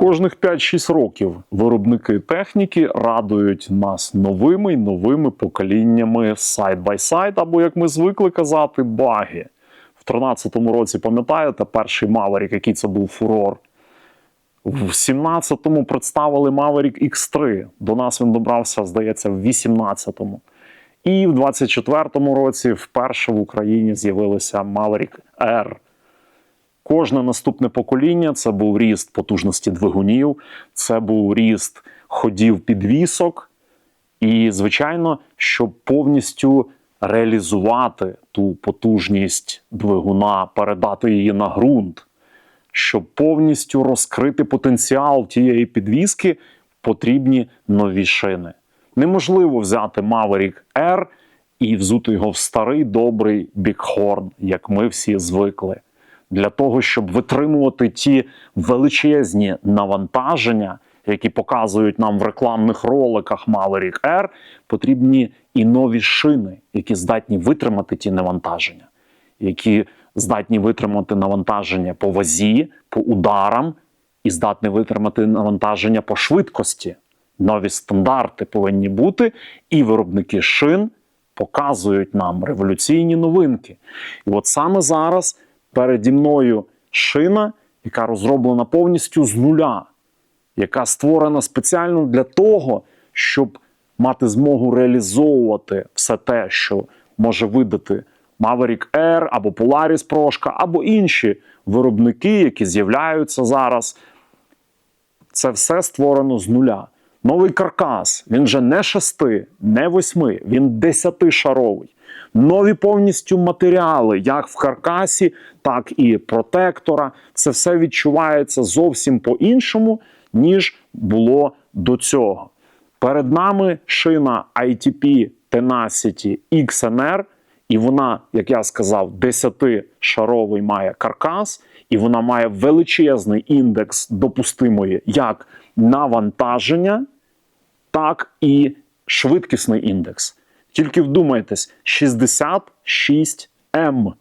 Кожних 5-6 років виробники техніки радують нас новими й новими поколіннями сайд-бай-сайд, або як ми звикли казати, баги. В 13-му році, пам'ятаєте, перший Maverick, який це був фурор. В 17-му представили Maverick X3. До нас він добрався, здається, в 18-му. І в 24-му році вперше в Україні з'явилися Maverick R. Кожне наступне покоління це був ріст потужності двигунів, це був ріст ходів підвісок. І, звичайно, щоб повністю реалізувати ту потужність двигуна, передати її на ґрунт, щоб повністю розкрити потенціал тієї підвіски, потрібні нові шини. Неможливо взяти Maverick R і взути його в старий добрий Bighorn, як ми всі звикли. Для того, щоб витримувати ті величезні навантаження, які показують нам в рекламних роликах Maverick R, потрібні і нові шини, які здатні витримати ті навантаження, які здатні витримати навантаження по вазі, по ударам, і здатні витримати навантаження по швидкості. Нові стандарти повинні бути, і виробники шин показують нам революційні новинки. І от саме зараз переді мною шина, яка розроблена повністю з нуля, яка створена спеціально для того, щоб мати змогу реалізовувати все те, що може видати Maverick Air або Polaris Прошка, або інші виробники, які з'являються зараз. Це все створено з нуля. Новий каркас, він вже не шести, не восьми, він десятишаровий. Нові повністю матеріали, як в каркасі, так і протектора. Це все відчувається зовсім по-іншому, ніж було до цього. Перед нами шина ITP Tenacity XNR, і вона, як я сказав, 10-шаровий має каркас, і вона має величезний індекс допустимої як навантаження, так і швидкісний індекс. Тільки вдумайтесь, 66 М.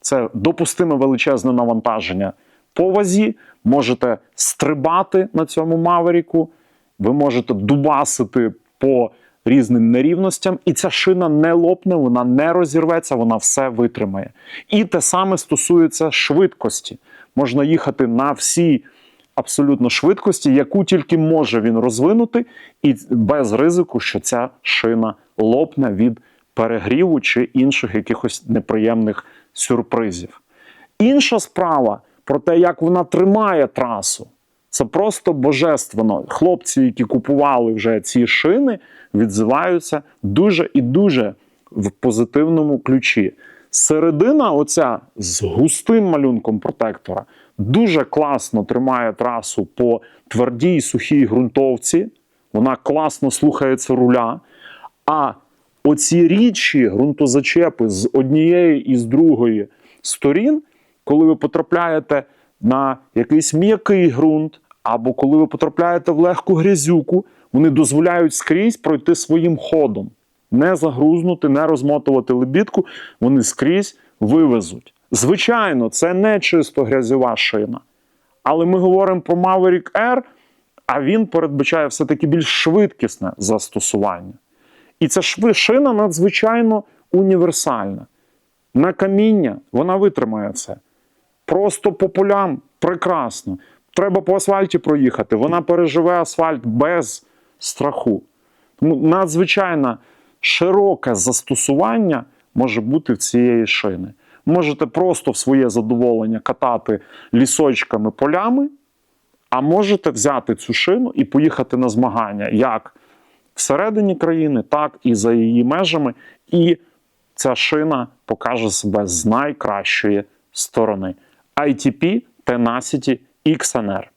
Це допустиме величезне навантаження по вазі. Можете стрибати на цьому маверіку, ви можете дубасити по різним нерівностям, і ця шина не лопне, вона не розірветься, вона все витримає. І те саме стосується швидкості. Можна їхати на всій абсолютно швидкості, яку тільки може він розвинути, і без ризику, що ця шина лопне від перегріву чи інших якихось неприємних сюрпризів. Інша справа про те, як вона тримає трасу. Це просто божественно. Хлопці, які купували вже ці шини, відзиваються дуже і дуже в позитивному ключі. Середина, оця з густим малюнком протектора, дуже класно тримає трасу по твердій сухій ґрунтовці. Вона класно слухається руля. А оці рідші ґрунтозачепи з однієї і з другої сторін, коли ви потрапляєте на якийсь м'який ґрунт, або коли ви потрапляєте в легку грязюку, вони дозволяють скрізь пройти своїм ходом, не загрузнути, не розмотувати лебідку, вони скрізь вивезуть. Звичайно, це не чисто грязьова шина. Але ми говоримо про Maverick R, а він передбачає все-таки більш швидкісне застосування. І ця шина надзвичайно універсальна. На каміння вона витримає це. Просто по полям прекрасно. Треба по асфальті проїхати. Вона переживе асфальт без страху. Тому надзвичайно широке застосування може бути в цієї шини. Можете просто в своє задоволення катати лісочками полями, а можете взяти цю шину і поїхати на змагання як всередині країни, так і за її межами. І ця шина покаже себе з найкращої сторони. ITP Tenacity XNR.